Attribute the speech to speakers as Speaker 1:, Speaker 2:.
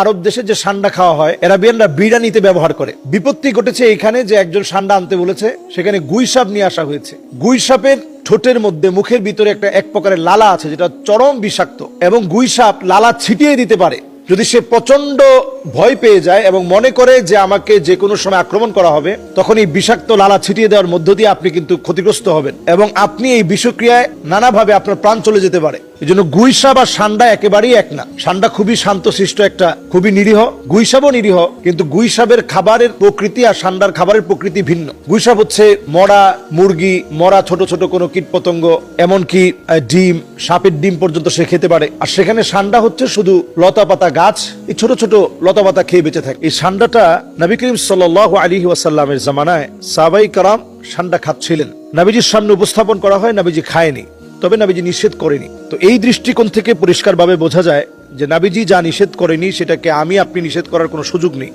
Speaker 1: আরব দেশে যে সান্ডা খাওয়া হয় এরাবিয়ানরা বিরিয়ানিতে ব্যবহার করে। বিপত্তি ঘটেছে এখানে যে একজন সান্ডা আনতে বলেছে, সেখানে গুইসাপ নিয়ে আসা হয়েছে। গুই সাপের ঠোঁটের মধ্যে, মুখের ভিতরে একটা এক প্রকারের লালা আছে, যেটা চরম বিষাক্ত, এবং গুইসাপ লালা ছিটিয়ে দিতে পারে। যদি সে প্রচণ্ড ভয় পেয়ে যায় এবং মনে করে যে আমাকে যে কোনো সময় আক্রমণ করা হবে, তখন এই বিষাক্ত লালা ছিটিয়ে দেওয়ার মধ্য দিয়ে আপনি কিন্তু ক্ষতিগ্রস্ত হবেন, এবং আপনি এই বিষক্রিয়ায় নানাভাবে আপনার প্রাণ চলে যেতে পারে। এই জন্য গুইসা বা সান্ডা একেবারেই এক না। সান্ডা খুবই শান্তশিষ্ট একটা, খুবই নিরীহ। গুইসাবও নিরীহ, কিন্তু গুইসাবের খাবারের প্রকৃতি আর সান্ডার খাবারের প্রকৃতি ভিন্ন। গুইসাব হচ্ছে মরা মুরগি, মরা ছোট ছোট কোনো কীটপতঙ্গ, এমনকি ডিম, সাপের ডিম পর্যন্ত সে খেতে পারে। আর সেখানে সান্ডা হচ্ছে শুধু লতা পাতা গাছ, এই ছোট ছোট লতা পাতা খেয়ে বেঁচে থাকে। এই সান্ডাটা নবী করিম সাল আলী ওয়াসাল্লামের জামানায় সাবাই কারাম সান্ডা খাচ্ছিলেন। নাবিজির সামনে উপস্থাপন করা হয়, নাবিজি খায়নি। তবে নাবিজি নিষেধ করেনি। তো এই দৃষ্টিকোণ থেকে পরিষ্কারভাবে বোঝা যায় যে নাবিজি যা নিষেধ করেনি, সেটাকে আমি, আপনি নিষেধ করার কোনো সুযোগ নেই।